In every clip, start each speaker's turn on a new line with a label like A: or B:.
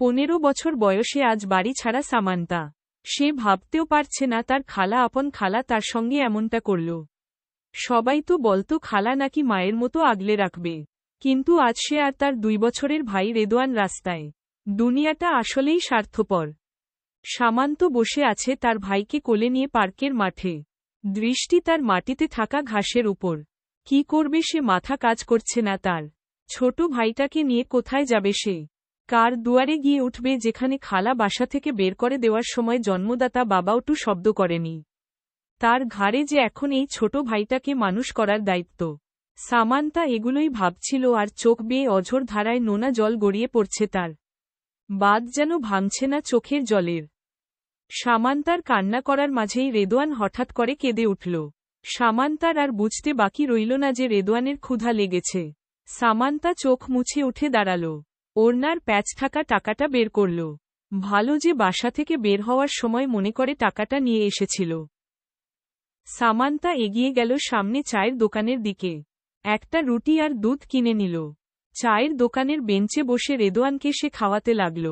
A: পনেরো বছর বয়সে আজ বাড়ি ছাড়া সামান্তা। সে ভাবতেও পারছে না তার খালা আপন খালা তার সঙ্গে এমনটা করল। সবাই তো বলতো খালা নাকি মায়ের মতো আগলে রাখবে। কিন্তু আজ সে আর তার দুই বছরের ভাই রেদোয়ান রাস্তায়। দুনিয়াটা আসলেই স্বার্থপর। সামান্ত বসে আছে তার ভাইকে কোলে নিয়ে পার্কের মাঠে। দৃষ্টি তার মাটিতে থাকা ঘাসের উপর। কি করবে সে মাথা কাজ করছে না তার। ছোট ভাইটাকে নিয়ে কোথায় যাবে সে? কার দুয়ারে গিয়ে উঠবে যেখানে খালা বাসা থেকে বের করে দেওয়ার সময় জন্মদাতা বাবাওটু শব্দ করেনি। তার ঘাড়ে যে এখন এই ছোট ভাইটাকে মানুষ করার দায়িত্ব। সামান্তা এগুলোই ভাবছিল আর চোখ বেয়ে অঝোর ধারায় নোনা জল গড়িয়ে পড়ছে তার। বাদ যেন ভাঙছে না চোখের জলের। সামান্তার কান্না করার মাঝেই রেদোয়ান হঠাৎ করে কেঁদে উঠল। সামান্তার আর বুঝতে বাকি রইল না যে রেদোয়ানের ক্ষুধা লেগেছে। সামান্তা চোখ মুছে উঠে দাঁড়াল। ওড়নার প্যাচ থাকা টাকাটা বের করল। ভালো যে বাসা থেকে বের হওয়ার সময় মনে করে টাকাটা নিয়ে এসেছিল। সামান্তা এগিয়ে গেল সামনে চায়ের দোকানের দিকে। একটা রুটি আর দুধ কিনে নিল। চায়ের দোকানের বেঞ্চে বসে রেদোয়ানকে সে খাওয়াতে লাগল।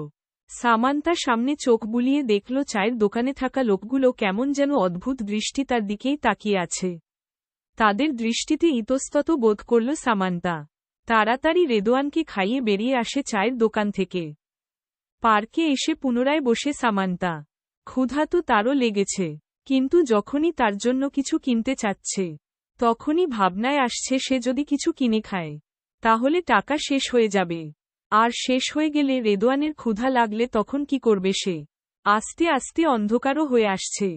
A: সামান্তা সামনে চোখ বুলিয়ে দেখল চায়ের দোকানে থাকা লোকগুলো কেমন যেন অদ্ভুত দৃষ্টি তার দিকেই তাকিয়ে আছে। তাদের দৃষ্টিতে ইতস্তত বোধ করল সামান্তা। তাড়াতাড়ি রেদোয়ানকে খাইয়ে বেরিয়ে আসে চায়ের দোকান থেকে। পার্কে এসে পুনরায় বসে সামান্তা। ক্ষুধা তো তারও লেগেছে, কিন্তু যখনই তার জন্য কিছু কিনতে চাচ্ছে, তখনই ভাবনায় আসছে সে যদি কিছু কিনে খায়, তাহলে টাকা শেষ হয়ে যাবে। আর শেষ হয়ে গেলে রেদোয়ানের ক্ষুধা লাগলে তখন কি করবে সে? আস্তে আস্তে অন্ধকারও হয়ে আসছে।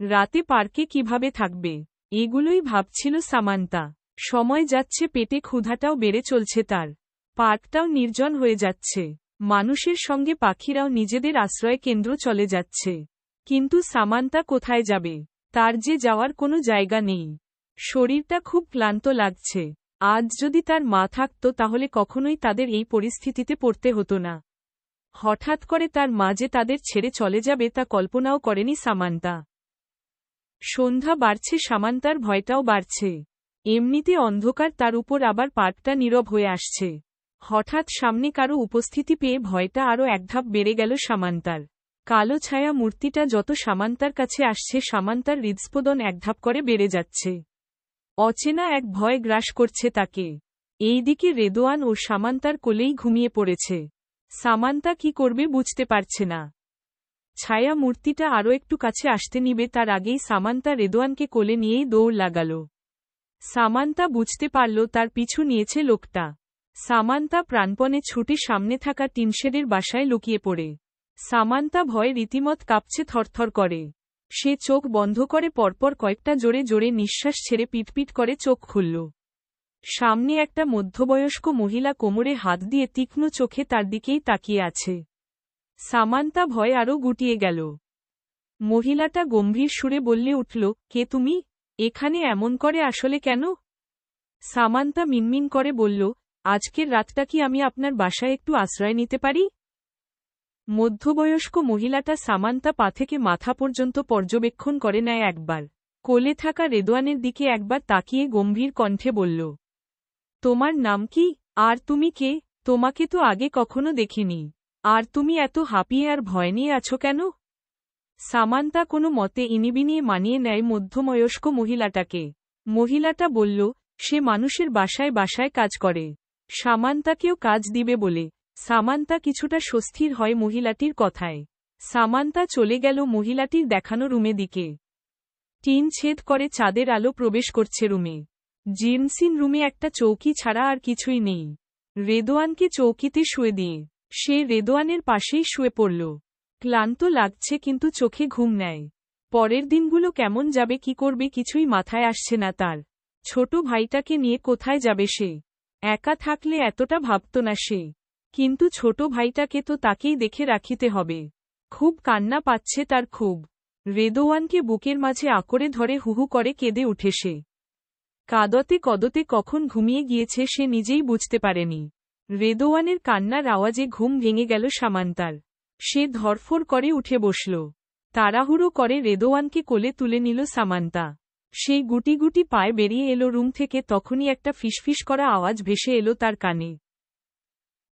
A: রাতে পার্কে কীভাবে থাকবে? এগুলোই ভাবছিল সামান্তা। সময় যাচ্ছে, পেটে ক্ষুধাটাও বেড়ে চলছে তার। পার্কটাও নির্জন হয়ে যাচ্ছে। মানুষের সঙ্গে পাখিরাও নিজেদের আশ্রয় কেন্দ্র চলে যাচ্ছে। কিন্তু সামান্তা কোথায় যাবে? তার যে যাওয়ার কোনো জায়গা নেই। শরীরটা খুব ক্লান্ত লাগছে। আজ যদি তার মা থাকত, তাহলে কখনোই তাদের এই পরিস্থিতিতে পড়তে হতো না। হঠাৎ করে তার মা যে তাদের ছেড়ে চলে যাবে, তা কল্পনাও করেনি সামান্তা। সন্ধ্যা বাড়ছে, সামান্তার ভয়টাও বাড়ছে। এমনিতে অন্ধকার তার উপর আবার পাটটা নীরব হয়ে আসছে। হঠাৎ সামনে কারও উপস্থিতি পেয়ে ভয়টা আরও একধাপ বেড়ে গেল সামান্তার। কালো ছায়া মূর্তিটা যত সামান্তার কাছে আসছে, সামান্তার হৃদস্পদন একধাপ করে বেড়ে যাচ্ছে। অচেনা এক ভয় গ্রাস করছে তাকে। এইদিকে রেদোয়ান ও সামান্তার কোলেই ঘুমিয়ে পড়েছে। সামান্তা কি করবে বুঝতে পারছে না। ছায়া মূর্তিটা আরও একটু কাছে আসতে নিবে, তার আগেই সামান্তা রেদোয়ানকে কোলে নিয়েই দৌড় লাগাল। সামান্তা বুঝতে পারল তার পিছু নিয়েছে লোকটা। সামান্তা প্রাণপণে ছুটে সামনে থাকা টিনশেডের বাসায় লুকিয়ে পড়ে। সামান্তা ভয়ে রীতিমত কাঁপছে থরথর করে। সে চোখ বন্ধ করে পরপর কয়েকটা জোরে জোরে নিঃশ্বাস ছেড়ে পিটপিট করে চোখ খুলল। সামনে একটা মধ্যবয়স্ক মহিলা কোমরে হাত দিয়ে তীক্ষ্ণ চোখে তার দিকেই তাকিয়ে আছে। সামান্তা ভয় আরও গুটিয়ে গেল। মহিলাটা গম্ভীর সুরে বললে উঠল, কে তুমি? এখানে এমন করে আসলে কেন? সামান্তা মিনমিন করে বলল, আজকের রাতটা কি আমি আপনার বাসায় একটু আশ্রয় নিতে পারি? মধ্যবয়স্ক মহিলাটা সামান্তা পা থেকে মাথা পর্যন্ত পর্যবেক্ষণ করে নেয় একবার। কোলে থাকা রেদোয়ানের দিকে একবার তাকিয়ে গম্ভীর কণ্ঠে বলল, তোমার নাম কি? আর তুমি কে? তোমাকে তো আগে কখনো দেখিনি। আর তুমি এত হাঁপিয়ে আর ভয় নিয়ে আছো কেন? সামান্তা কোনো মতে ইনিবিনিয়ে মানিয়ে নেয় মধ্যবয়স্ক মহিলাটাকে। মহিলাটা বলল, সে মানুষের বাসায় বাসায় কাজ করে। সামান্তাকেও কাজ দিবে বলে। সামান্তা কিছুটা স্বস্তির হয় মহিলাটির কথায়। সামান্তা চলে গেল মহিলাটির দেখানো রুমে দিকে। টিন ছেদ করে চাঁদের আলো প্রবেশ করছে রুমে। জিনসিন রুমে একটা চৌকি ছাড়া আর কিছুই নেই। রেদোয়ানকে চৌকিতে শুয়ে দিয়ে। সে রেদোয়ানের পাশেই শুয়ে পড়ল। ক্লান্ত লাগছে কিন্তু চোখে ঘুম নেয়। পরের দিনগুলো কেমন যাবে, কি করবে কিছুই মাথায় আসছে না তার। ছোট ভাইটাকে নিয়ে কোথায় যাবে সে? একা থাকলে এতটা ভাবত না সে। কিন্তু ছোট ভাইটাকে তো তাকেই দেখে রাখিতে হবে। খুব কান্না পাচ্ছে তার খুব। রেদোয়ানকে বুকের মাঝে আকরে ধরে হুহু করে কেঁদে উঠে সে। কাদতে কদতে কখন ঘুমিয়ে গিয়েছে সে নিজেই বুঝতে পারেনি। রেদোয়ানের কান্নার আওয়াজে ঘুম ভেঙে গেল সামান্তার। সে ধরফর করে উঠে বসল। তাড়াহুড়ো করে রেদোয়ানকে কোলে তুলে নিল সামান্তা। সেই গুটি গুটি পায়ে বেরিয়ে এলো রুম থেকে, তখনই একটা ফিসফিস করা আওয়াজ ভেসে এলো তার কানে।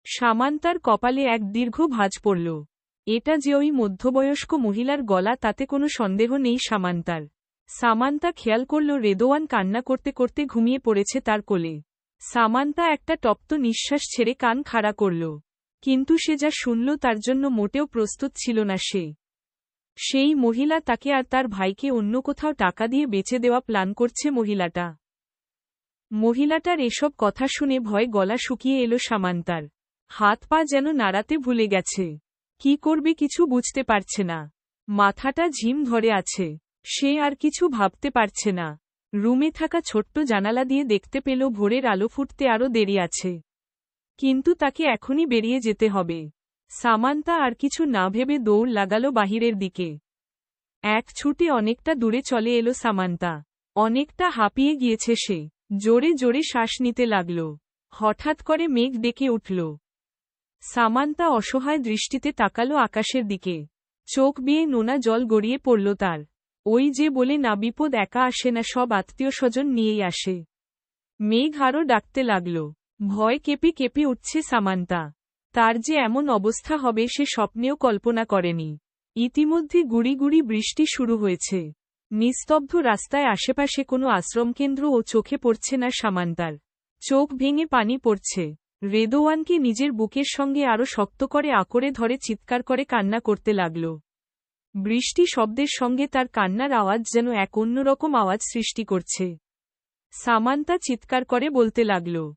A: সামান্তার কপালে এক দীর্ঘ ভাঁজ পড়ল। এটা যে ওই মধ্যবয়স্ক মহিলার গলা, তাতে কোনো সন্দেহ নেই সামান্তার। সামান্তা খেয়াল করল রেদোয়ান কান্না করতে করতে ঘুমিয়ে পড়েছে তার কোলে। সামান্তা একটা তপ্ত নিঃশ্বাস ছেড়ে কান খাড়া করল। কিন্তু সে যা শুনল তার জন্য মোটেও প্রস্তুত ছিল না সে। সেই মহিলা তাকে আর তার ভাইকে অন্য কোথাও টাকা দিয়ে বেচে দেওয়া প্ল্যান করছে মহিলাটা। মহিলাটার এসব কথা শুনে ভয় গলা শুকিয়ে এলো সামান্তার। হাত পা যেন নাড়াতে ভুলে গেছে। কি করবে কিছু বুঝতে পারছে না। মাথাটা ঝিম ধরে আছে। সে আর কিছু ভাবতে পারছে না। রুমে থাকা ছোট্ট জানালা দিয়ে দেখতে পেল ভোরের আলো ফুটতে আরও দেরি আছে। কিন্তু তাকে এখনই বেরিয়ে যেতে হবে। সামান্তা আর কিছু না ভেবে দৌড় লাগালো বাহিরের দিকে। এক ছুটে অনেকটা দূরে চলে এলো সামান্তা। অনেকটা হাঁপিয়ে গিয়েছে সে। জোরে জোরে শ্বাস নিতে লাগল। হঠাৎ করে মেঘ ডেকে উঠল। সামান্তা অসহায় দৃষ্টিতে তাকালো আকাশের দিকে। চোখ বিয়ে নোনা জল গড়িয়ে পড়ল তার। ওই যে বলে না বিপদ একা আসে না সব আত্মীয় স্বজন নিয়েই আসে। মেঘ আরও ডাকতে লাগল। ভয় কেঁপে কেঁপে উঠছে সামান্তা। তার যে এমন অবস্থা হবে সে স্বপ্নেও কল্পনা করেনি। ইতিমধ্যে গুড়ি গুড়ি বৃষ্টি শুরু হয়েছে। নিস্তব্ধ রাস্তায় আশেপাশে কোনো আশ্রমকেন্দ্র ও চোখে পড়ছে না সামান্তার। চোখ ভেঙে পানি পড়ছে। রেদোয়ানকে নিজের বুকের সঙ্গে আরও শক্ত করে আকড়ে ধরে চিৎকার করে কান্না করতে লাগল। বৃষ্টি শব্দের সঙ্গে তার কান্নার আওয়াজ যেন এক অন্যরকম আওয়াজ সৃষ্টি করছে। সামান্তা চিৎকার করে বলতে লাগল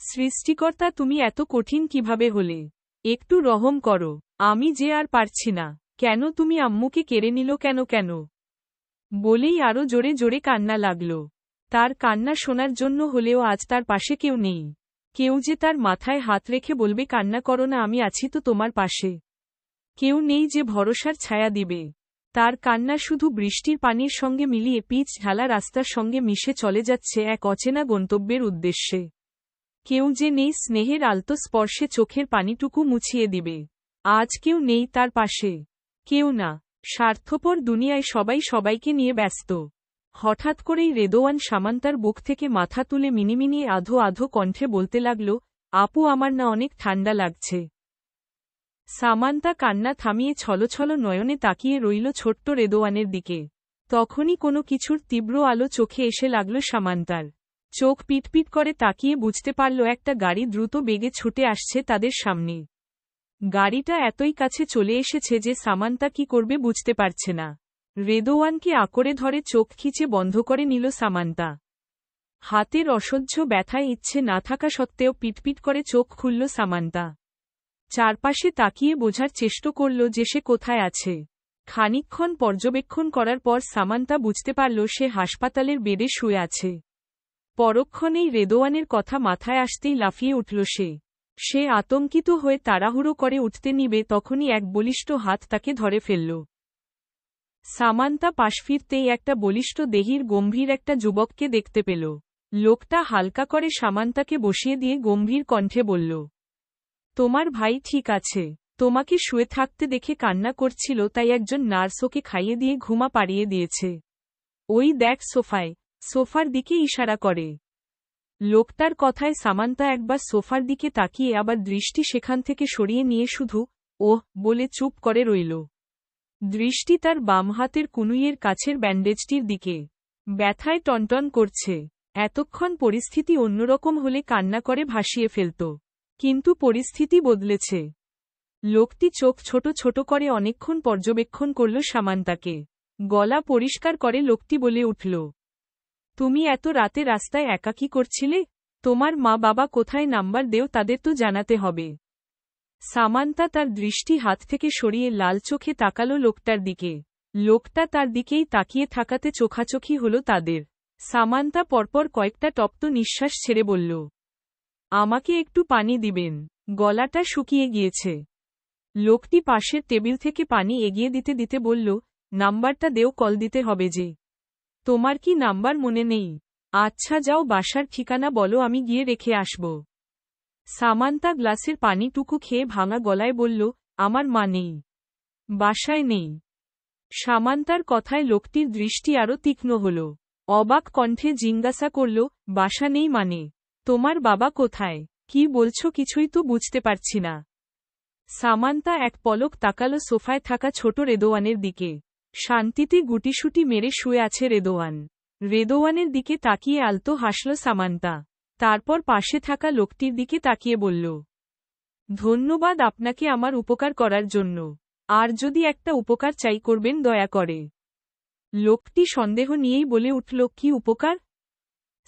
A: সৃষ্টিকর্তা তুমি এত কঠিন কীভাবে হলে? একটু রহম করো। আমি যে আর পারছি না। কেন তুমি আম্মুকে কেড়ে নিল কেন কেন? বলেই আরও জোরে জোরে কান্না লাগল। তার কান্না শোনার জন্য হলেও আজ তার পাশে কেউ নেই। কেউ যে তার মাথায় হাত রেখে বলবে, কান্না করো না, আমি আছি তো তোমার পাশে। কেউ নেই যে ভরসার ছায়া দিবে। তার কান্না শুধু বৃষ্টির পানির সঙ্গে মিলিয়ে পিচ ঢালা রাস্তার সঙ্গে মিশে চলে যাচ্ছে এক অচেনা গন্তব্যের উদ্দেশ্যে। কেউ যে নেই স্নেহের আলতো স্পর্শে চোখের পানিটুকু মুছিয়ে দিবে। আজ কেউ নেই তার পাশে। কেউ না। স্বার্থপর দুনিয়ায় সবাই সবাইকে নিয়ে ব্যস্ত। হঠাৎ করেই রেদোয়ান সামান্তার বুক থেকে মাথা তুলে মিনিমিনি আধো আধো কণ্ঠে বলতে লাগল, আপু, আমার না অনেক ঠান্ডা লাগছে। সামান্তা কান্না থামিয়ে ছলছল নয়নে তাকিয়ে রইল ছোট্ট রেদোয়ানের দিকে। তখনই কোনো কিছুর তীব্র আলো চোখে এসে লাগল সামান্তার। চোখ পিটপিট করে তাকিয়ে বুঝতে পারল একটা গাড়ি দ্রুত বেগে ছুটে আসছে তাদের সামনে। গাড়িটা এতই কাছে চলে এসেছে যে সামান্তা কি করবে বুঝতে পারছে না। রেদোয়ানকে আকড়ে ধরে চোখ খিচে বন্ধ করে নিল সামান্তা। হাতের অসহ্য ব্যথায় ইচ্ছে না থাকা সত্ত্বেও পিটপিট করে চোখ খুলল সামান্তা। চারপাশে তাকিয়ে বোঝার চেষ্টা করল যে সে কোথায় আছে। খানিক্ষণ পর্যবেক্ষণ করার পর সামান্তা বুঝতে পারল সে হাসপাতালের বেডে শুয়ে আছে। পরক্ষণেই রেদোয়ানের কথা মাথায় আসতেই লাফিয়ে উঠল সে। সে আতঙ্কিত হয়ে তাড়াহুড়ো করে উঠতে নিবে তখনই এক বলিষ্ঠ হাত তাকে ধরে ফেলল। সামান্তা পাশ ফিরতেই একটা বলিষ্ঠ দেহির গম্ভীর একটা যুবককে দেখতে পেল। লোকটা হালকা করে সামান্তাকে বসিয়ে দিয়ে গম্ভীর কণ্ঠে বলল, তোমার ভাই ঠিক আছে। তোমাকে শুয়ে থাকতে দেখে কান্না করছিল, তাই একজন নার্স ওকে খাইয়ে দিয়ে ঘুমা পাড়িয়ে দিয়েছে। ওই দেখ সোফায় সোফার দিকে ইশারা করে। লোকটার কথায় সামান্তা একবার সোফার দিকে তাকিয়ে আবার দৃষ্টি সেখান থেকে সরিয়ে নিয়ে শুধু, ওহ, বলে চুপ করে রইল। দৃষ্টি তার বাম হাতের কুনুইয়ের কাছের ব্যান্ডেজটির দিকে। ব্যথায় টনটন করছে। এতক্ষণ পরিস্থিতি অন্যরকম হলে কান্না করে ভাসিয়ে ফেলত। কিন্তু পরিস্থিতি বদলেছে। লোকটি চোখ ছোট ছোট করে অনেকক্ষণ পর্যবেক্ষণ করল সামান্তাকে। গলা পরিষ্কার করে লোকটি বলে উঠল তুমি এত রাতে রাস্তায় একা কি করছিলে? তোমার মা বাবা কোথায় নাম্বার দেও তাদের তো জানাতে হবে। সামান্তা তার দৃষ্টি হাত থেকে সরিয়ে লাল চোখে তাকালো লোকটার দিকে। লোকটা তার দিকেই তাকিয়ে থাকাতে চোখাচোখি হল তাদের। সামান্তা পরপর কয়েকটা টপ্ত নিঃশ্বাস ছেড়ে বলল, আমাকে একটু পানি দিবেন। গলাটা শুকিয়ে গিয়েছে। লোকটি পাশের টেবিল থেকে পানি এগিয়ে দিতে দিতে বলল, নাম্বারটা দেও, কল দিতে হবে যে। তোমার কি নাম্বার মনে নেই? আচ্ছা যাও বাসার ঠিকানা বলো, আমি গিয়ে রেখে আসব। সামান্তা গ্লাসের পানিটুকু খেয়ে ভাঙা গলায় বলল, আমার মা নেই। বাসায় নেই। সামান্তার কথায় লোকটির দৃষ্টি আরও তীক্ষ্ণ হল। অবাক কণ্ঠে জিজ্ঞাসা করল, বাসা নেই মানে? তোমার বাবা কোথায়? কি বলছো? কিছুই তো বুঝতে পারছি না। সামান্তা এক পলক তাকালো সোফায় থাকা ছোট রেদোয়ানের দিকে। শান্তিতে গুটিসুটি মেরে শুয়ে আছে রেদোয়ান। রেদোয়ানের দিকে তাকিয়ে আলতো হাসল সামান্তা। তারপর পাশে থাকা লোকটির দিকে তাকিয়ে বলল, ধন্যবাদ আপনাকে আমার উপকার করার জন্য। আর যদি একটা উপকার চাই করবেন দয়া করে। লোকটি সন্দেহ নিয়েই বলে উঠল, কি উপকার?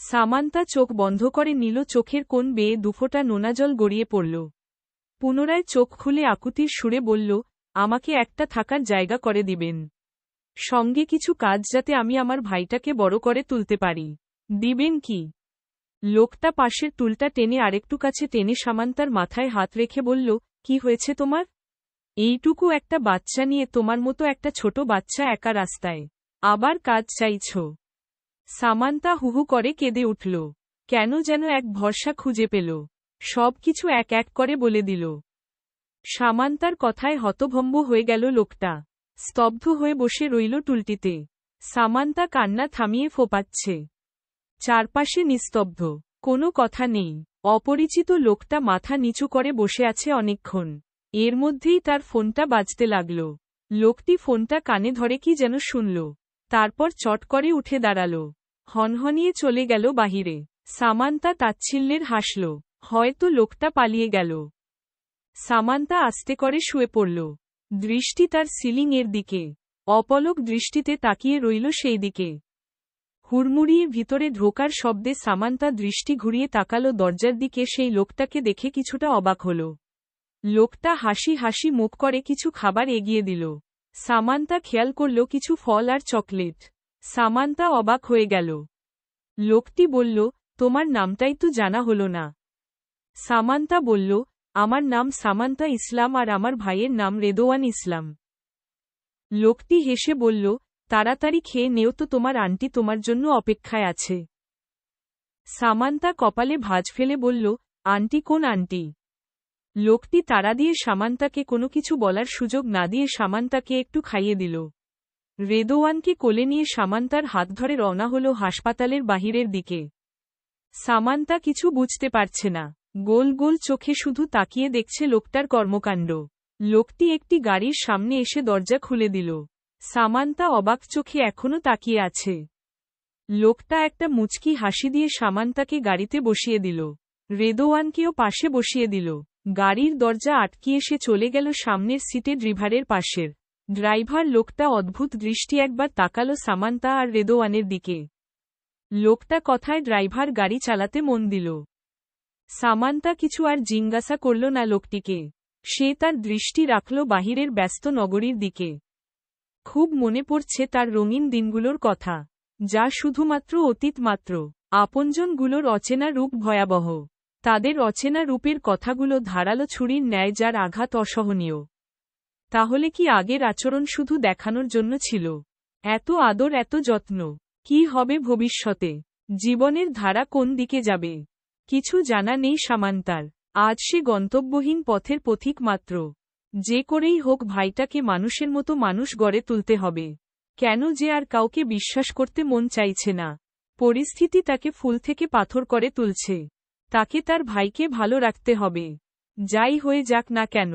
A: সামান্তা চোখ বন্ধ করে নিল, চোখের কোণ বেয়ে দুফোটা নোনা জল গড়িয়ে পড়ল। পুনরায় চোখ খুলে আকুতির সুরে বলল, আমাকে একটা থাকার জায়গা করে দিবেন। সঙ্গে কিছু কাজ যাতে আমি আমার ভাইটাকে বড় করে তুলতে পারি। দিবেন কি? লোকটা পাশের টুলটা টেনে আরেকটু কাছে টেনে সামান্তার মাথায় হাত রেখে বলল, কি হয়েছে তোমার? এইটুকু একটা বাচ্চা নিয়ে তোমার মতো একটা ছোট বাচ্চা একা রাস্তায়। আবার কাজ চাইছ? সামান্তা হুহু করে কেঁদে উঠল। কেন যেন এক ভরসা খুঁজে পেল। সব কিছু এক এক করে বলে দিল। সামান্তার কথায় হতভম্ব হয়ে গেল লোকটা। স্তব্ধ হয়ে বসে রইল টুলটিতে। সামান্তা কান্না থামিয়ে ফোপাচ্ছে। চারপাশে নিস্তব্ধ। কোনো কথা নেই। অপরিচিত লোকটা মাথা নিচু করে বসে আছে অনেকক্ষণ। এর মধ্যেই তার ফোনটা বাজতে লাগল। লোকটি ফোনটা কানে ধরে কি যেন শুনল। তারপর চট করে উঠে দাঁড়াল। হনহনিয়ে চলে গেল বাহিরে। সামান্তা তাচ্ছিল্যের হাসল। হয়তো লোকটা পালিয়ে গেল। সামান্তা আস্তে করে শুয়ে পড়ল। দৃষ্টি তার সিলিং এর দিকে। অপলক দৃষ্টিতে তাকিয়ে রইল সেই দিকে হুড়মুড়িয়ে ভিতরে ঢোকার শব্দে সামান্তা দৃষ্টি ঘুরিয়ে তাকালো দরজার দিকে, সেই লোকটাকে দেখে কিছুটা অবাক হল। লোকটা হাসি হাসি মুখ করে কিছু খাবার এগিয়ে দিল। সামান্তা খেয়াল করল কিছু ফল আর চকলেট। সামান্তা অবাক হয়ে গেল। লোকটি বলল, তোমার নামটাই তো জানা হল না। সামান্তা বলল আমার নাম সামান্তা ইসলাম আর আমার ভাইয়ের নাম রেদোয়ান ইসলাম। লোকটি হেসে বলল, তাড়াতাড়ি খেয়ে নেও তো তোমার আন্টি তোমার জন্য অপেক্ষায় আছে। সামান্তা কপালে ভাজ ফেলে বলল, আন্টি কোন আন্টি? লোকটি তাড়া দিয়ে সামান্তাকে কোনো কিছু বলার সুযোগ না দিয়ে সামান্তাকে একটু খাইয়ে দিল। রেদোয়ানকে কোলে নিয়ে সামান্তার হাত ধরে রওনা হল হাসপাতালের বাহিরের দিকে। সামান্তা কিছু বুঝতে পারছে না। গোল গোল চোখে শুধু তাকিয়ে দেখছে লোকটার কর্মকাণ্ড। লোকটি একটি গাড়ির সামনে এসে দরজা খুলে দিল। সামান্তা অবাক চোখে এখনও তাকিয়ে আছে। লোকটা একটা মুচকি হাসি দিয়ে সামান্তাকে গাড়িতে বসিয়ে দিল। রেদোয়ানকেও পাশে বসিয়ে দিল। গাড়ির দরজা আটকিয়ে সে চলে গেল সামনের সিটে ড্রিভারের পাশের। ড্রাইভার লোকটা অদ্ভুত দৃষ্টি একবার তাকালো সামান্তা আর রেদোয়ানের দিকে। লোকটা কথায় ড্রাইভার গাড়ি চালাতে মন দিল। সামান্তা কিছু আর জিজ্ঞাসা করল না লোকটিকে। সে তার দৃষ্টি রাখল বাহিরের ব্যস্ত নগরীর দিকে। খুব মনে পড়ছে তার রঙিন দিনগুলোর কথা, যা শুধুমাত্র অতীত মাত্র। আপনজনগুলোর অচেনা রূপ ভয়াবহ। তাদের অচেনা রূপের কথাগুলো ধারালো ছুরির ন্যায় যার আঘাত অসহনীয়। তাহলে কি আগের আচরণ শুধু দেখানোর জন্য ছিল? এত আদর, এত যত্ন, কি হবে ভবিষ্যতে? জীবনের ধারা কোন দিকে যাবে? কিছু জানা নেই সামান্তার। আজ সে গন্তব্যহীন পথের পথিক মাত্র। যে করেই হোক ভাইটাকে মানুষের মতো মানুষ গড়ে তুলতে হবে। কেন যে আর কাউকে বিশ্বাস করতে মন চাইছে না। পরিস্থিতি তাকে ফুল থেকে পাথর করে তুলছে। তাকে তার ভাইকে ভালো রাখতে হবে। যাই হয়ে যাক না কেন।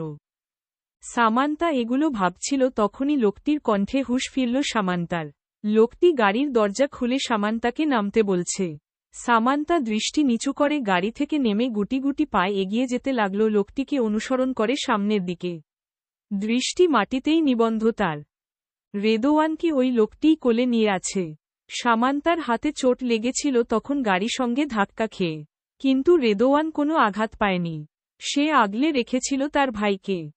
A: সামান্তা এগুলো ভাবছিল তখনই লোকটির কণ্ঠে হুশ ফিরল সামান্তার। লোকটি গাড়ির দরজা খুলে সামান্তাকে নামতে বলছে। সামান্তা দৃষ্টি নিচু করে গাড়ি থেকে নেমে গুটি গুটি পায়ে এগিয়ে যেতে লাগল, লোকটিকে অনুসরণ করে সামনের দিকে। দৃষ্টি মাটিতেই নিবন্ধ তার। রেদোয়ানকে ওই লোকটিই কোলে নিয়ে আছে? সামান্তার হাতে চোট লেগেছিল তখন গাড়ি সঙ্গে ধাক্কা খেয়ে। কিন্তু রেদোয়ান কোনো আঘাত পায়নি। সে আগলে রেখেছিল তার ভাইকে।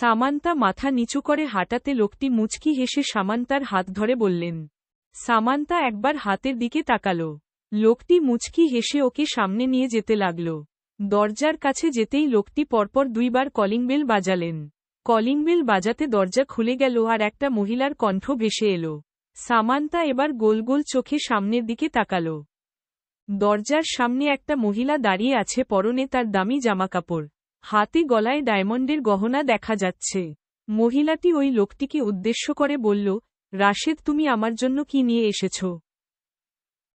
A: সামান্তা মাথা নিচু করে হাঁটাতে লোকটি মুচকি হেসে সামান্তার হাত ধরে বললেন, সামান্তা একবার হাতের দিকে তাকাল। লোকটি মুচকি হেসে ওকে সামনে নিয়ে যেতে লাগল। দরজার কাছে যেতেই লোকটি পরপর দুইবার কলিং বেল বাজালেন। কলিং বেল বাজাতে দরজা খুলে গেল আর একটা মহিলার কণ্ঠ ভেসে এলো। সামান্তা এবার গোল গোল চোখে সামনের দিকে তাকাল। দরজার সামনে একটা মহিলা দাঁড়িয়ে আছে পরনে তার দামি জামাকাপড়। হাতে গলায় ডায়মন্ডের গহনা দেখা যাচ্ছে। মহিলাটি ওই লোকটিকে উদ্দেশ্য করে বলল, রাশেদ, তুমি আমার জন্য কি নিয়ে এসেছ?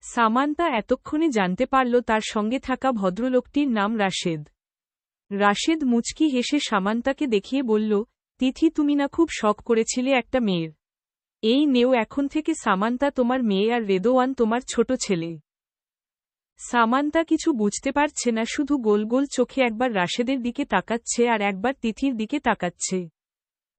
A: সামান্তা এতক্ষণে জানতে পারল তার সঙ্গে থাকা ভদ্রলোকটির নাম রাশেদ। রাশেদ মুচকি হেসে সামান্তাকে দেখিয়ে বলল, তিথি, তুমি না খুব শখ করেছিলে একটা মেয়ের। এই নেও, এখন থেকে সামান্তা তোমার মেয়ে আর রেদোয়ান তোমার ছোট ছেলে। সামান্তা কিছু বুঝতে পারছে না, শুধু গোল গোল চোখে একবার রাশেদের দিকে তাকাচ্ছে আর একবার তিথির দিকে তাকাচ্ছে।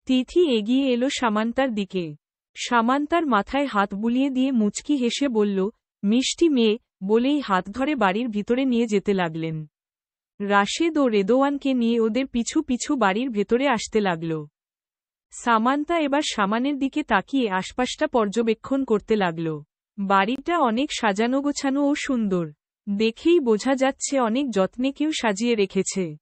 A: তিথি এগিয়ে এলো সামান্তার দিকে। সামান্তার মাথায় হাত বুলিয়ে দিয়ে মুচকি হেসে বলল মিষ্টি মেয়ে বলেই হাত ধরে বাড়ির ভিতরে নিয়ে যেতে লাগলেন। রাশেদ ও রেদোয়ানকে নিয়ে ওদের পিছু পিছু বাড়ির ভেতরে আসতে লাগল। সামান্তা এবার সামানের দিকে তাকিয়ে আশপাশটা পর্যবেক্ষণ করতে লাগল। বাড়িটা অনেক সাজানো গোছানো ও সুন্দর। দেখেই বোঝা যাচ্ছে অনেক যত্নে কেউ সাজিয়ে রেখেছে।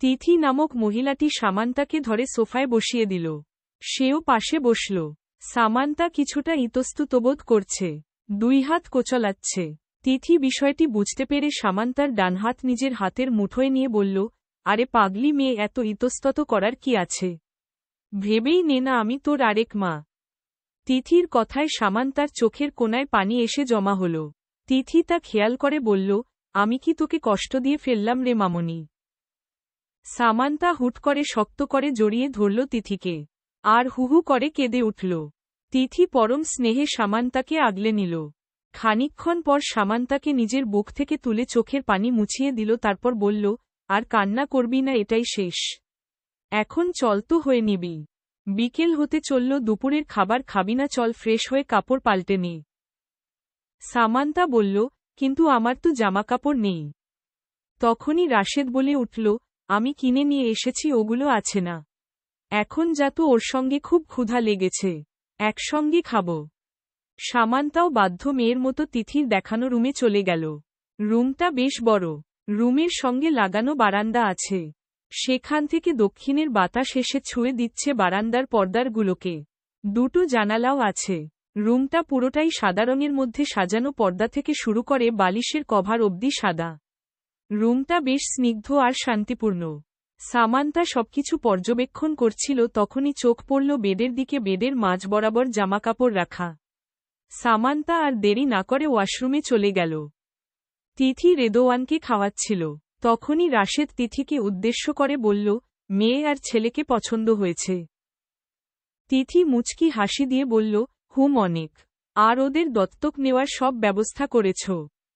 A: তিথি নামক মহিলাটি সামান্তাকে ধরে সোফায় বসিয়ে দিল। সেও পাশে বসল। সামান্তা কিছুটা ইতস্তুতবোধ করছে। দুই হাত কোচলাচ্ছে। তিথি বিষয়টি বুঝতে পেরে সামান্তার ডানহাত নিজের হাতের মুঠোয় নিয়ে বলল, আরে পাগলি মেয়ে, এত ইতস্তত করার কি আছে? ভেবেই নে না আমি তোর আরেক মা। তিথির কথায় সামান্তার চোখের কোনায় পানি এসে জমা হল। তিথি তা খেয়াল করে বলল, আমি কি তোকে কষ্ট দিয়ে ফেললাম রে মামনি? সামান্তা হুট করে শক্ত করে জড়িয়ে ধরল তিথিকে। আর হুহু করে কেঁদে উঠল। তিথি পরম স্নেহে সামান্তাকে আগলে নিল। খানিকক্ষণ পর সামান্তাকে নিজের বুক থেকে তুলে চোখের পানি মুছিয়ে দিল, তারপর বলল, আর কান্না করবি না, এটাই শেষ। এখন চল তো হয়ে নিবি। বিকেল হতে চলল, দুপুরের খাবার খাবি না, চল ফ্রেশ হয়ে কাপড় পাল্টে নে। সামান্তা বলল, কিন্তু আমার তো জামাকাপড় নেই। তখনই রাশেদ বলে উঠল, আমি কিনে নিয়ে এসেছি, ওগুলো আছে না। এখন যা তো ওর সঙ্গে খুব ক্ষুধা লেগেছে। একসঙ্গে খাব। সামান্তাও বাধ্য মেয়ের মতো তিথির দেখানো রুমে চলে গেল। রুমটা বেশ বড়। রুমের সঙ্গে লাগানো বারান্দা আছে। সেখান থেকে দক্ষিণের বাতাস এসে ছুঁয়ে দিচ্ছে বারান্দার পর্দারগুলোকে। দুটো জানালাও আছে। রুমটা পুরোটাই সাদা রঙের মধ্যে সাজানো পর্দা থেকে শুরু করে বালিশের কভার অবধি সাদা। রুমটা বেশ স্নিগ্ধ আর শান্তিপূর্ণ। সামান্তা সবকিছু পর্যবেক্ষণ করছিল তখনই চোখ পড়ল বেডের দিকে বেডের মাঝ বরাবর জামাকাপড় রাখা। সামান্তা আর দেরি না করে ওয়াশরুমে চলে গেল। তিথি রেদোয়ানকে খাওয়াচ্ছিল। তখনই রাশেদ তিথিকে উদ্দেশ্য করে বলল, মেয়ে আর ছেলেকে পছন্দ হয়েছে। তিথি মুচকি হাসি দিয়ে বলল, হুম, অনেক। আর ওদের দত্তক নেওয়ার সব ব্যবস্থা করেছ।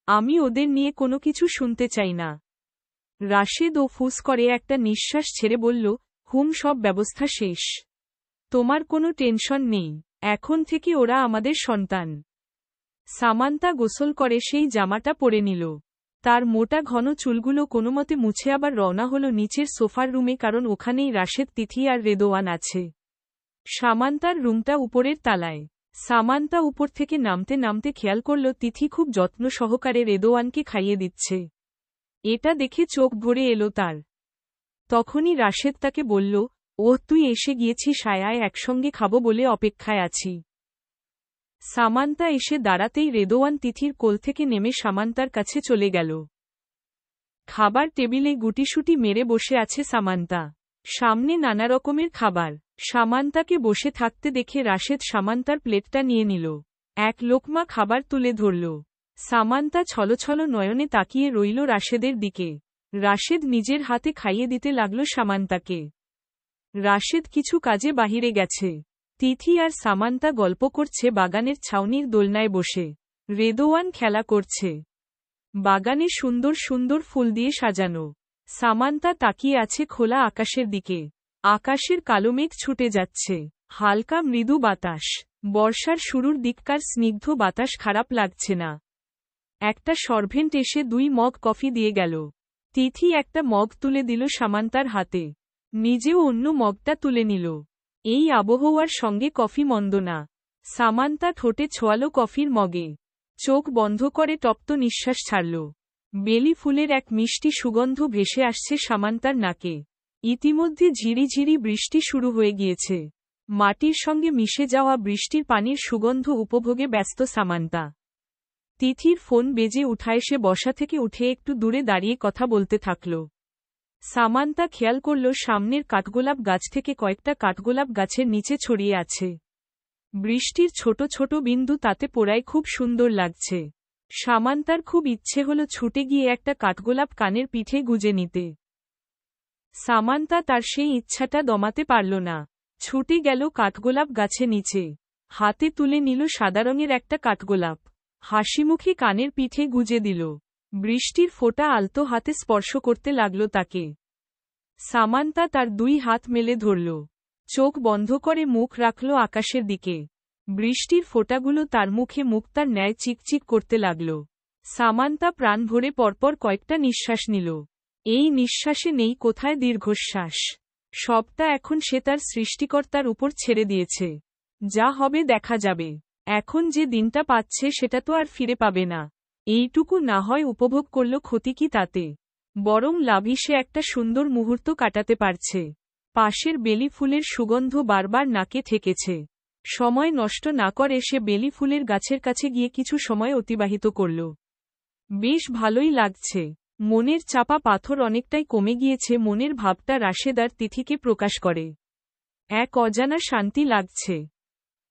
A: আমি ওদের নিয়ে কোনো কিছু শুনতে চাই না। রাশেদ ও ফুস করে একটা নিঃশ্বাস ছেড়ে বলল, হুম, সব ব্যবস্থা শেষ। তোমার কোনো টেনশন নেই। এখন থেকে ওরা আমাদের সন্তান। সামান্তা গোসল করে সেই জামাটা পরে নিল। তার মোটা ঘন চুলগুলো কোনোমতে মুছে আবার রওনা হল নিচের সোফার রুমে কারণ ওখানেই রাশেদ তিথি আর রেদোয়ান আছে। সামান্তার রুমটা উপরের তালায়। সামান্তা উপর থেকে নামতে নামতে খেয়াল করল, তিথি খুব যত্ন সহকারে রেদোয়ানকে খাইয়ে দিচ্ছে। এটা দেখে চোখ ভরে এলো তার। তখনই রাশেদ তাকে বলল ও তুই এসে গিয়েছিস সায়ায়, একসঙ্গে খাব বলে অপেক্ষায় আছি। সামান্তা এসে দাঁড়াতেই রেদোয়ান তিথির কোল থেকে নেমে সামান্তার কাছে চলে গেল। খাবার টেবিলে গুটিসুটি মেরে বসে আছে সামান্তা। সামনে নানা রকমের খাবার। সামান্তাকে বসে থাকতে দেখে রাশেদ সামান্তার প্লেটটা নিয়ে নিল। এক লোকমা খাবার তুলে ধরল। সামান্তা ছলছল নয়নে তাকিয়ে রইল রাশেদের দিকে। রাশেদ নিজের হাতে খাইয়ে দিতে লাগল সামান্তাকে। রাশেদ কিছু কাজে বাহিরে গেছে। তিথি আর সামান্তা গল্প করছে বাগানের ছাউনির দোলনায় বসে। রেদোয়ান খেলা করছে। বাগানে সুন্দর সুন্দর ফুল দিয়ে সাজানো। সামান্তা তাকিয়ে আছে খোলা আকাশের দিকে। আকাশের কালো মেঘ ছুটে যাচ্ছে। হালকা মৃদু বাতাস। বর্ষার শুরুর দিককার স্নিগ্ধ বাতাস খারাপ লাগছে না। একটা সর্ভেন্ট এসে দুই মগ কফি দিয়ে গেল। তিথি একটা মগ তুলে দিল সামান্তার হাতে। নিজেও অন্য মগটা তুলে নিল। এই আবহাওয়ার সঙ্গে কফি মন্দ না। সামান্তা ঠোঁটে ছোয়ালো কফির মগে। চোখ বন্ধ করে তপ্ত নিঃশ্বাস ছাড়ল। বেলি ফুলের এক মিষ্টি সুগন্ধ ভেসে আসছে সামান্তার নাকে। ইতিমধ্যে ঝিরিঝিরি বৃষ্টি শুরু হয়ে গিয়েছে। মাটির সঙ্গে মিশে যাওয়া বৃষ্টির পানির সুগন্ধ উপভোগে ব্যস্ত সামান্তা। তিথির ফোন বেজে উঠায় সে বসা থেকে উঠে একটু দূরে দাঁড়িয়ে কথা বলতে থাকল। সামান্তা খেয়াল করল সামনের কাঠগোলাপ গাছ থেকে কয়েকটা কাঠগোলাপ গাছের নিচে ছড়িয়ে আছে। বৃষ্টির ছোট ছোট বিন্দু তাতে পোড়ায় খুব সুন্দর লাগছে। সামান্তার খুব ইচ্ছে হলো ছুটে গিয়ে একটা কাঠগোলাপ কানের পিঠে গুজে নিতে। সামান্তা তার সেই ইচ্ছাটা দমাতে পারল না। ছুটে গেল কাঠগোলাপ গাছে নিচে। হাতে তুলে নিল সাদা রঙের একটা কাঠগোলাপ। হাসিমুখে কানের পিঠে গুজে দিল। বৃষ্টির ফোঁটা আলতো হাতে স্পর্শ করতে লাগল তাকে। সামান্তা তার দুই হাত মেলে ধরল। চোখ বন্ধ করে মুখ রাখল আকাশের দিকে। বৃষ্টির ফোঁটাগুলো তার মুখে মুখ তার ন্যায় চিকচিক করতে লাগল। সামান্তা প্রাণ ভরে পরপর কয়েকটা নিঃশ্বাস নিল। এই নিঃশ্বাসে নেই কোথায় দীর্ঘশ্বাস। সবটা এখন সে তার সৃষ্টিকর্তার উপর ছেড়ে দিয়েছে। যা হবে দেখা যাবে। এখন যে দিনটা পাচ্ছে সেটা তো আর ফিরে পাবে না। এইটুকু না হয় উপভোগ করল ক্ষতি কি তাতে। বরং লাভই সে একটা সুন্দর মুহূর্ত কাটাতে পারছে। পাশের বেলি ফুলের সুগন্ধ বারবার নাকে ঠেকেছে। সময় নষ্ট না করে সে বেলি ফুলের গাছের কাছে গিয়ে কিছু সময় অতিবাহিত করল। বেশ ভালোই লাগছে। মনের চাপা পাথর অনেকটাই কমে গিয়েছে, মনের ভাবটা রাশেদার তিথিকে প্রকাশ করে। এক অজানা শান্তি লাগছে।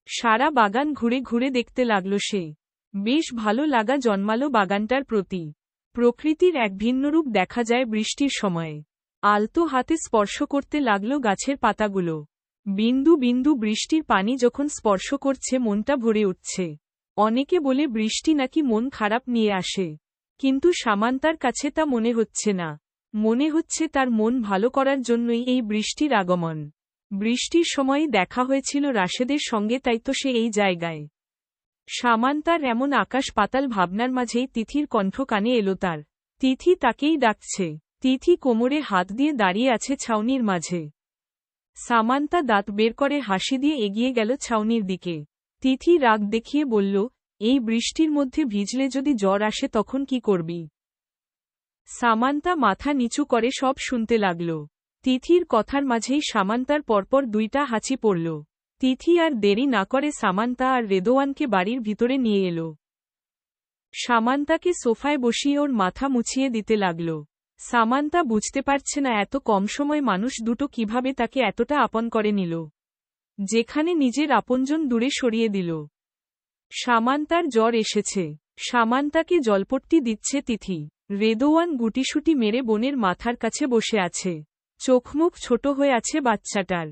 A: সারা বাগান ঘুরে ঘুরে দেখতে লাগল সে। বেশ ভালো লাগা জন্মালো বাগানটার প্রতি। প্রকৃতির এক ভিন্ন রূপ দেখা যায় বৃষ্টির সময়ে। আলতো হাতে স্পর্শ করতে লাগল গাছের পাতাগুলো। বিন্দু বিন্দু বৃষ্টির পানি যখন স্পর্শ করছে মনটা ভরে উঠছে। অনেকে বলে বৃষ্টি নাকি মন খারাপ নিয়ে আসে। কিন্তু সামান্তার কাছে তা মনে হচ্ছে না। মনে হচ্ছে তার মন ভালো করার জন্যই এই বৃষ্টির আগমন। বৃষ্টির সময়ই দেখা হয়েছিল রাশেদের সঙ্গে, তাই তো সে এই জায়গায়। সামান্তার এমন আকাশ পাতাল ভাবনার মাঝেই তিথির কণ্ঠ কানে এলো তার। তিথি তাকেই ডাকছে। তিথি কোমরে হাত দিয়ে দাঁড়িয়ে আছে ছাউনির মাঝে। সামান্তা দাঁত বের করে হাসি দিয়ে এগিয়ে গেল ছাউনির দিকে। তিথি রাগ দেখিয়ে বলল, এই বৃষ্টির মধ্যে ভিজলে যদি জ্বর আসে তখন কি করবি? সামান্তা মাথা নিচু করে সব শুনতে লাগল। তিথির কথার মাঝেই সামান্তার পরপর দুইটা হাঁচি পড়ল। তিথি আর দেরি না করে সামান্তা আর রেদোয়ানকে বাড়ির ভিতরে নিয়ে এলো। সামান্তাকে সোফায় বসিয়ে ওর মাথা মুছিয়ে দিতে লাগল। সামান্তা বুঝতে পারছে না এত কম সময় মানুষ দুটো কীভাবে তাকে এতটা আপন করে নিল। যেখানে নিজের আপনজন দূরে সরিয়ে দিল। সামান্তার জ্বর এসেছে। সামান্তাকে জলপট্টি দিচ্ছে তিথি। রেদোয়ান গুটিসুটি মেরে বোনের মাথার কাছে বসে আছে। চোখমুখ ছোট হয়ে আছে বাচ্চাটার।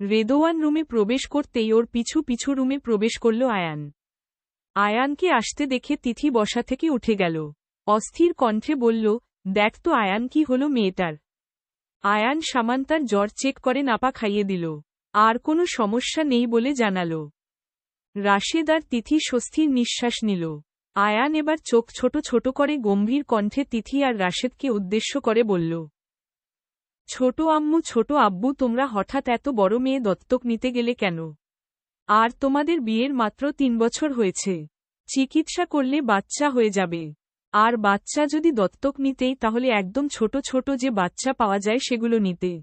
A: রেদোয়ান রুমে প্রবেশ করতেই ওর পিছু পিছু রুমে প্রবেশ করল আয়ান। আয়ানকে আসতে দেখে তিথি বসা থেকে উঠে গেল। অস্থির কণ্ঠে বলল, দেখ তো আয়ান কি হল মেয়েটার। আয়ান সামান্তার জ্বর চেক করে নাপা খাইয়ে দিল। আর কোনো সমস্যা নেই বলে জানাল। রাশেদ আর তিথি স্বস্তির নিঃশ্বাস নিল। আয়ান এবার চোখ ছোট ছোট করে গম্ভীর কণ্ঠে তিথি আর রাশেদকে উদ্দেশ্য করে বলল ছোট আম্মু, ছোট আব্বু, তোমরা হঠাৎ এত বড় মেয়ে দত্তক নিতে গেলে কেন? আর তোমাদের বিয়ের মাত্র তিন বছর হয়েছে। চিকিৎসা করলে বাচ্চা হয়ে যাবে। আর বাচ্চা যদি দত্তক নিতেই, তাহলে একদম ছোট ছোট যে বাচ্চা পাওয়া যায় সেগুলো নিতে।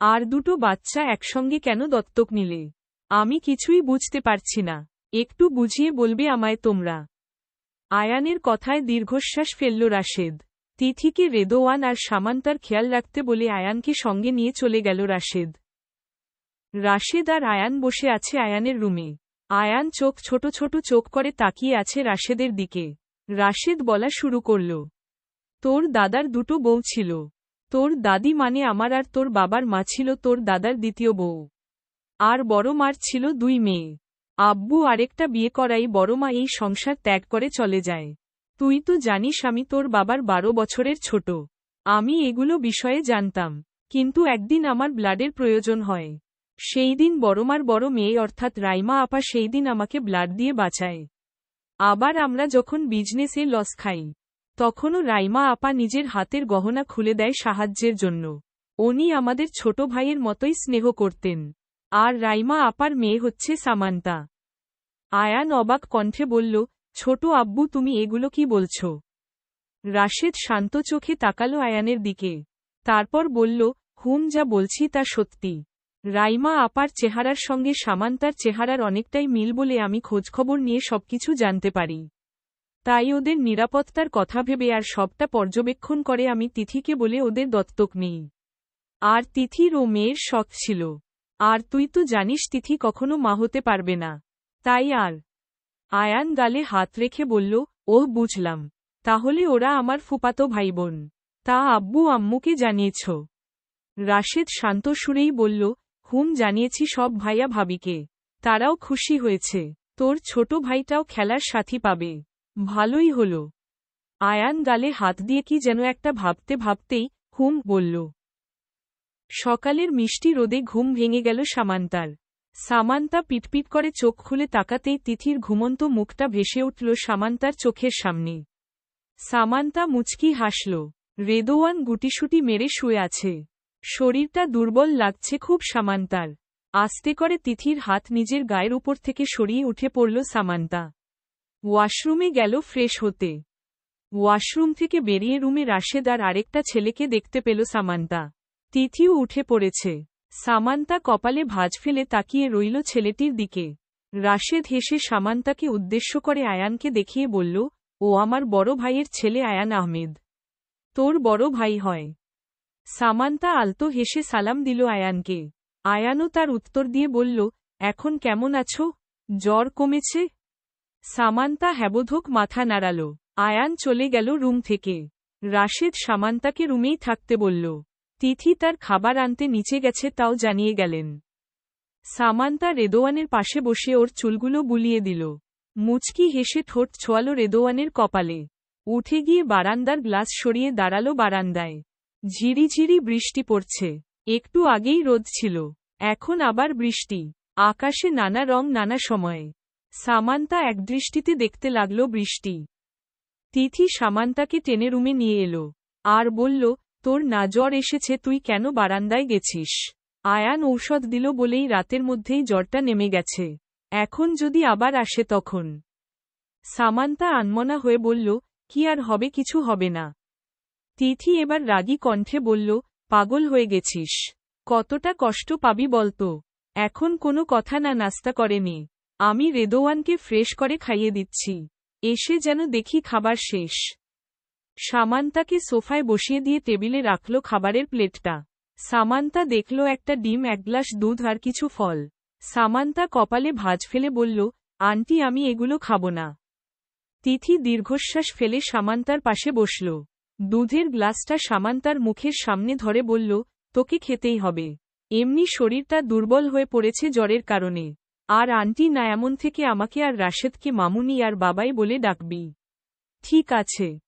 A: আর দুটো বাচ্চা একসঙ্গে কেন দত্তক নিলে? আমি কিছুই বুঝতে পারছি না। একটু বুঝিয়ে বলবে আমায় তোমরা। আয়ানের কথায় দীর্ঘশ্বাস ফেলল রাশেদ। তিথিকে রেদোয়ান আর সামান্তার খেয়াল রাখতে বলে আয়ানকে সঙ্গে নিয়ে চলে গেল রাশেদ। রাশেদ আর আয়ান বসে আছে আয়ানের রুমে। আয়ান চোখ ছোট ছোট চোখ করে তাকিয়ে আছে রাশেদের দিকে। রাশেদ বলা শুরু করল, তোর দাদার দুটো বউ ছিল। তোর দাদি মানে আমার আর তোর বাবার মা ছিল তোর দাদার দ্বিতীয় বউ। আর বড় মার ছিল দুই মেয়ে। আব্বু আরেকটা বিয়ে করাই বড় মা এই সংসার ত্যাগ করে চলে যায়। তুই তো জানিস আমি তোর বাবার বারো বছরের ছোট। আমি এগুলো বিষয়ে জানতাম, কিন্তু একদিন আমার ব্লাডের প্রয়োজন হয়। সেই দিন বড়মার বড় মেয়ে অর্থাৎ রাইমা আপা সেই দিন আমাকে ব্লাড দিয়ে বাঁচায়। আবার আমরা যখন বিজনেসে লস খাই, তখনও রাইমা আপা নিজের হাতের গহনা খুলে দেয় সাহায্যের জন্য। উনি আমাদের ছোট ভাইয়ের মতোই স্নেহ করতেন। আর রাইমা আপার মেয়ে হচ্ছে সামান্তা। আয়ান অবাক কণ্ঠে বলল ছোট আব্বু, তুমি এগুলো কি বলছ? রাশেদ শান্ত চোখে তাকালো আয়ানের দিকে। তারপর বলল, হুম, যা বলছি তা সত্যি। রাইমা আপার চেহারার সঙ্গে সামান্তার চেহারার অনেকটাই মিল বলে আমি খোঁজখবর নিয়ে সবকিছু জানতে পারি। তাই ওদের নিরাপত্তার কথা ভেবে আর সবটা পর্যবেক্ষণ করে আমি তিথিকে বলে ওদের দত্তক নেই। আর তিথির ও মেয়ের শখ ছিল। আর তুই তো জানিস তিথি কখনো মা হতে পারবে না। তাই আর আয়ান গালে হাত রেখে বলল, ওহ, বুঝলাম। তাহলে ওরা আমার ফুপাতো ভাই বোন তা আব্বু আম্মুকে জানিয়েছ। রাশেদ শান্ত সুরেই বলল, হুম, জানিয়েছি সব ভাইয়া ভাবিকে। তারাও খুশি হয়েছে। তোর ছোট ভাইটাও খেলার সাথী পাবে। ভালোই হল। আয়ান গালে হাত দিয়ে কি যেন একটা ভাবতে ভাবতেই হুম বলল। সকালের মিষ্টি রোদে ঘুম ভেঙে গেল সামান্তার। সামান্তা পিটপিট করে চোখ খুলে তাকাতেই তিথির ঘুমন্ত মুখটা ভেসে উঠল সামান্তার চোখের সামনে। সামান্তা মুচকি হাসল, রেদোয়ান গুটিসুটি মেরে শুয়ে আছে। শরীরটা দুর্বল লাগছে খুব সামান্তার। আস্তে করে তিথির হাত নিজের গায়ের উপর থেকে সরিয়ে উঠে পড়ল সামান্তা। ওয়াশরুমে গেল ফ্রেশ হতে। ওয়াশরুম থেকে বেরিয়ে রুমে রাশেদ আর আরেকটা ছেলেকে দেখতে পেল সামান্তা। তিথিও উঠে পড়েছে। সামান্তা কপালে ভাঁজ ফেলে তাকিয়ে রইল ছেলেটির দিকে। রাশেদ হেসে সামান্তাকে উদ্দেশ্য করে আয়ানকে দেখিয়ে বলল, ও আমার বড় ভাইয়ের ছেলে আয়ান আহমেদ। তোর বড় ভাই হয়। সামান্তা আলতো হেসে সালাম দিল আয়ানকে। আয়ানও তার উত্তর দিয়ে বলল, এখন কেমন আছো? জ্বর কমেছে? সামান্তা হ্যাবোধক মাথা নাড়াল। আয়ান চলে গেল রুম থেকে। রাশেদ সামান্তাকে রুমেই থাকতে বলল তিথি তার খাবার আনতে নিচে গেছে তাও জানিয়ে গেলেন। সামান্তা রেদোয়ানের পাশে বসে ওর চুলগুলো বুলিয়ে দিল। মুচকি হেসে ঠোঁট ছোয়ালো রেদোয়ানের কপালে। উঠে গিয়ে বারান্দার গ্লাস সরিয়ে দাঁড়াল বারান্দায়। ঝিরিঝিরি বৃষ্টি পড়ছে। একটু আগেই রোদ ছিল। এখন আবার বৃষ্টি। আকাশে নানা রং, নানা সময়ে। সামান্তা একদৃষ্টিতে দেখতে লাগল বৃষ্টি। তিথি সামান্তাকে টেনে রুমে নিয়ে এলো। আর বলল তোর না জ্বর এসেছে, তুই কেন বারান্দায় গেছিস? আয়ান ঔষধ দিল বলেই রাতের মধ্যেই জ্বরটা নেমে গেছে। এখন যদি আবার আসে তখন? সামান্তা আনমনা হয়ে বলল, কি আর হবে, কিছু হবে না। তিথি এবার রাগী কণ্ঠে বলল, পাগল হয়ে গেছিস। কতটা কষ্ট পাবি বলতো। এখন কোনো কথা না নাস্তা করেনি। আমি রেদোয়ানকে ফ্রেশ করে খাইয়ে দিচ্ছি। এসে যেন দেখি খাবার শেষ। সামান্তাকে সোফায় বসিয়ে দিয়ে টেবিলে রাখল খাবারের প্লেটটা। সামান্তা দেখল একটা ডিম, এক গ্লাস দুধ আর কিছু ফল। সামান্তা কপালে ভাজ ফেলে বলল, আন্টি, আমি এগুলো খাব না। তিথি দীর্ঘশ্বাস ফেলে সামান্তার পাশে বসল। দুধের গ্লাসটা সামান্তার মুখের সামনে ধরে বলল, তোকে খেতেই হবে। এমনি শরীরটা দুর্বল হয়ে পড়েছে জ্বরের কারণে। আর আন্টি, না, এমন থেকে আমাকে আর রাশেদকে মামুনি আর বাবাই বলে ডাকবি। ঠিক আছে।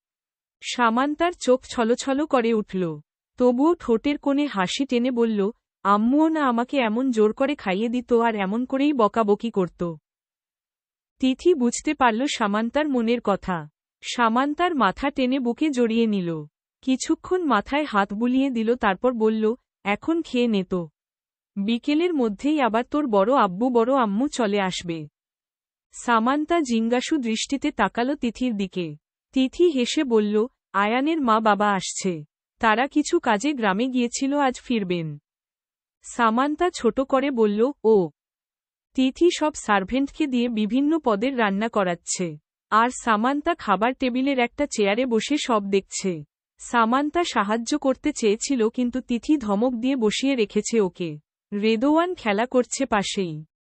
A: সামান্তার চোখ ছলছল করে উঠল। তবুও ঠোঁটের কোণে হাসি টেনে বলল, আম্মুও না আমাকে এমন জোর করে খাইয়ে দিত আর এমন করেই বকাবকি করত। তিথি বুঝতে পারল সামান্তার মনের কথা। সামান্তার মাথা টেনে বুকে জড়িয়ে নিল। কিছুক্ষণ মাথায় হাত বুলিয়ে দিল, তারপর বলল, এখন খেয়ে নেত বিকেলের মধ্যেই আবার তোর বড় আব্বু, বড় আম্মু চলে আসবে সামান্তা জিঙ্গাসু দৃষ্টিতে তাকালো তিথির দিকে। তিথি হেসে বলল, আয়ানের মা বাবা আসছে। তারা কিছু কাজে গ্রামে গিয়েছিল, আজ ফিরবেন সামান্তা ছোট করে বলল, ও। তিথি সব সার্ভেন্টকে দিয়ে বিভিন্ন পদের রান্না করাচ্ছে। আর সামান্তা খাবার টেবিলের একটা চেয়ারে বসে সব দেখছে। সামান্তা সাহায্য করতে চেয়েছিল, কিন্তু তিথি ধমক দিয়ে বসিয়ে রেখেছে ওকে। রেদোয়ান খেলা করছে পাশেই।